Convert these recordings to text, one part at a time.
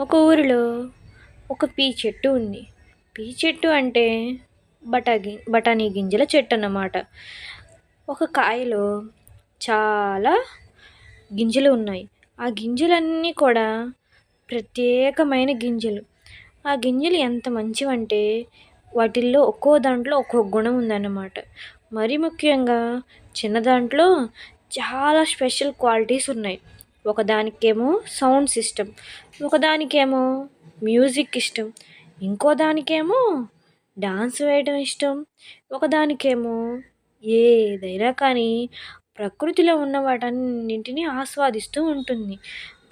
ఒక ఊరిలో ఒక పీ చెట్టు ఉంది. పీ చెట్టు అంటే బటాగి బఠానీ గింజల చెట్టు అన్నమాట. ఒక కాయలో చాలా గింజలు ఉన్నాయి. ఆ గింజలన్నీ కూడా ప్రత్యేకమైన గింజలు. ఆ గింజలు ఎంత మంచివంటే వాటిల్లో ఒక్కో దాంట్లో ఒక్కో గుణం ఉందన్నమాట. మరీ ముఖ్యంగా చిన్న దాంట్లో చాలా స్పెషల్ క్వాలిటీస్ ఉన్నాయి. ఒకదానికేమో సౌండ్ సిస్టమ్ ఒకదానికేమో మ్యూజిక్ ఇష్టం ఇంకో దానికేమో డాన్స్ వేయడం ఇష్టం ఒకదానికేమో ఏదైనా కానీ ప్రకృతిలో ఉన్న వాటన్నింటినీ ఆస్వాదిస్తూ ఉంటుంది.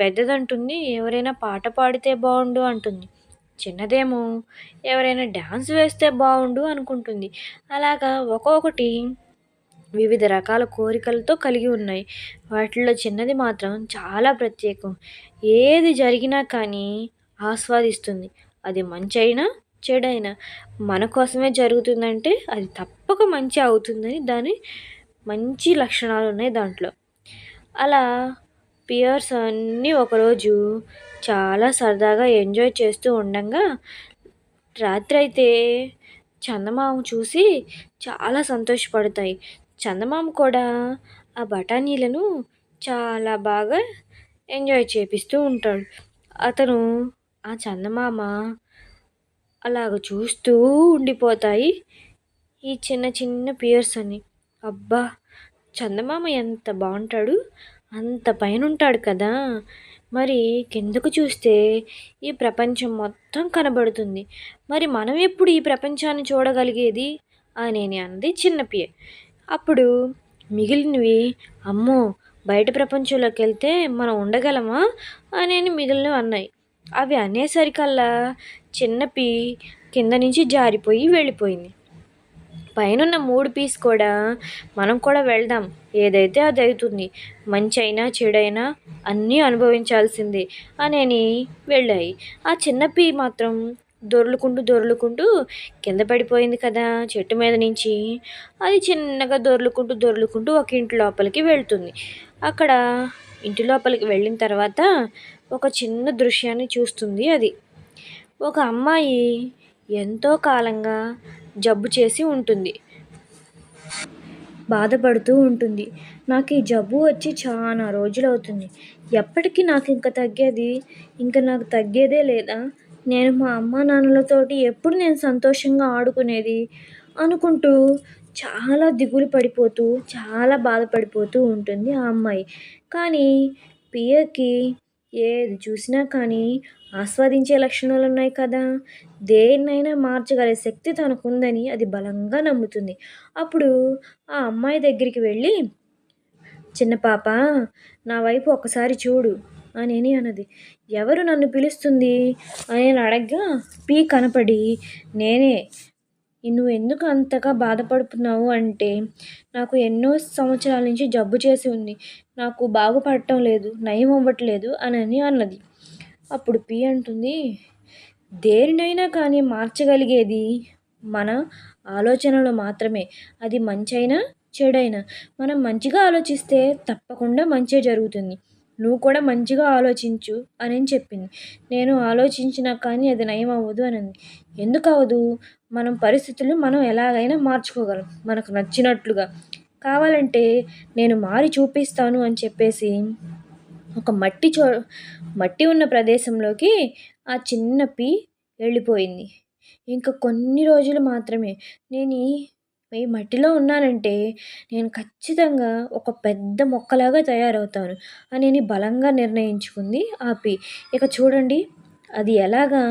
పెద్దదంటుంది ఎవరైనా పాట పాడితే బాగుండు అంటుంది. చిన్నదేమో ఎవరైనా డ్యాన్స్ వేస్తే బాగుండు అనుకుంటుంది. అలాగా ఒక్కొక్కటి వివిధ రకాల కోరికలతో కలిగి ఉన్నాయి. వాటిల్లో చిన్నది మాత్రం చాలా ప్రత్యేకం. ఏది జరిగినా కానీ ఆస్వాదిస్తుంది. అది మంచి అయినా చెడైనా. మన కోసమే జరుగుతుందంటే అది తప్పక మంచి అవుతుందని దాని మంచి లక్షణాలు ఉన్నాయి దాంట్లో. అలా పియర్స్ అన్నీ ఒకరోజు చాలా సరదాగా ఎంజాయ్ చేస్తూ ఉండగా రాత్రి అయితే చందమామ చూసి చాలా సంతోషపడతాయి. చందమామ కూడా ఆ బఠానీలను చాలా బాగా ఎంజాయ్ చేపిస్తూ ఉంటాడు. అతను ఆ చందమామ అలాగ చూస్తూ ఉండిపోతాయి ఈ చిన్న చిన్న పియర్స్ అని అబ్బా! చందమామ ఎంత బాగుంటాడు అంత పైన ఉంటాడు కదా! మరి కిందకు చూస్తే ఈ ప్రపంచం మొత్తం కనబడుతుంది. మరి మనం ఎప్పుడు ఈ ప్రపంచాన్ని చూడగలిగేది? అని అన్నది చిన్న పియ అప్పుడు మిగిలినవి అమ్మో బయట ప్రపంచంలోకి వెళ్తే మనం ఉండగలమా అని మిగిలినవి అన్నాయి. అవి అనేసరికల్లా చిన్న పీ కింద నుంచి జారిపోయి వెళ్ళిపోయింది. పైనున్న మూడు పీస్ కూడా మనం కూడా వెళ్దాం ఏదైతే అది అవుతుంది మంచి అయినా చెడైనా అన్నీ అనుభవించాల్సిందే అనేని వెళ్ళాయి. ఆ చిన్న పీ మాత్రం దొర్లుకుంటూ దొర్లుకుంటూ కింద పడిపోయింది కదా చెట్టు మీద నుంచి. అది చిన్నగా దొర్లుకుంటూ దొర్లుకుంటూ ఒక ఇంటి లోపలికి వెళ్తుంది. అక్కడ ఇంటి లోపలికి వెళ్ళిన తర్వాత ఒక చిన్న దృశ్యాన్ని చూస్తుంది అది. ఒక అమ్మాయి ఎంతో కాలంగా జబ్బు చేసి ఉంటుంది. బాధపడుతూ ఉంటుంది. నాకు ఈ జబ్బు వచ్చి చాలా రోజులు అవుతుంది ఎప్పటికీ నాకు ఇంకా తగ్గేది? ఇంకా నాకు తగ్గేదే లేదా? నేను మా అమ్మ నాన్నలతోటి ఎప్పుడు నేను సంతోషంగా ఆడుకునేది? అనుకుంటూ చాలా దిగులు పడిపోతూ చాలా బాధపడిపోతూ ఉంటుంది ఆ అమ్మాయి. కానీ పియకి ఏది చూసినా కానీ ఆస్వాదించే లక్షణాలు ఉన్నాయి కదా? దేన్నైనా మార్చగల శక్తి తనకుందని అది బలంగా నమ్ముతుంది. అప్పుడు ఆ అమ్మాయి దగ్గరికి వెళ్ళి చిన్న పాప నా వైపు ఒకసారి చూడు. అని అన్నది. ఎవరు నన్ను పిలుస్తుంది? అని అడగ్గా పీ కనపడి నేనే. నువ్వు ఎందుకు అంతగా బాధపడుతున్నావు అంటే నాకు ఎన్నో సంవత్సరాల నుంచి జబ్బు చేసి ఉంది. నాకు బాగుపడటం లేదు నయం అవ్వట్లేదు అని అన్నది. అప్పుడు పి అంటుంది దేనినైనా కానీ మార్చగలిగేది మన ఆలోచనలు మాత్రమే. అది మంచైనా చెడైనా. మనం మంచిగా ఆలోచిస్తే తప్పకుండా మంచి జరుగుతుంది. నువ్వు కూడా మంచిగా ఆలోచించు అని చెప్పింది. నేను ఆలోచించినా కానీ అది నయం అవ్వదు అని ఎందుకు అవ్వదు మనం పరిస్థితులు మనం ఎలాగైనా మార్చుకోగలం. మనకు నచ్చినట్లుగా. కావాలంటే నేను మారి చూపిస్తాను అని చెప్పేసి ఒక మట్టి చో మట్టి ఉన్న ప్రదేశంలోకి ఆ చిన్న పీ వెళ్ళిపోయింది. ఇంకా కొన్ని రోజులు మాత్రమే. నేను ఈ మట్టిలో ఉన్నానంటే నేను ఖచ్చితంగా ఒక పెద్ద మొక్కలాగా తయారవుతాను అని బలంగా నిర్ణయించుకుంది ఆ పీ ఇక చూడండి అది ఎలాగా?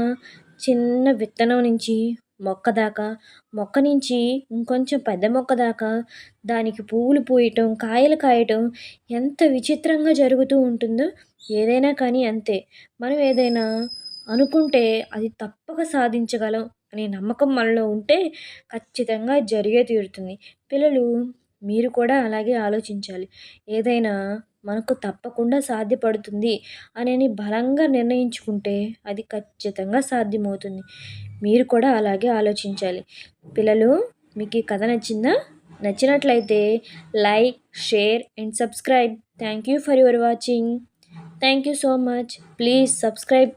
చిన్న విత్తనం నుంచి మొక్క దాకా మొక్క నుంచి ఇంకొంచెం పెద్ద మొక్క దాకా దానికి పువ్వులు పూయటం కాయలు కాయటం ఎంత విచిత్రంగా జరుగుతూ ఉంటుందో? ఏదైనా కానీ అంతే. మనం ఏదైనా అనుకుంటే అది తప్పక సాధించగలం అనే నమ్మకం మనలో ఉంటే ఖచ్చితంగా జరిగే తీరుతుంది. పిల్లలు మీరు కూడా అలాగే ఆలోచించాలి. ఏదైనా మనకు తప్పకుండా సాధ్యపడుతుంది అని బలంగా నిర్ణయించుకుంటే అది ఖచ్చితంగా సాధ్యమవుతుంది. మీరు కూడా అలాగే ఆలోచించాలి. పిల్లలు మీకు ఈ కథ నచ్చిందా? నచ్చినట్లయితే like share and subscribe. Thank you for your watching. Thank you so much. Please subscribe.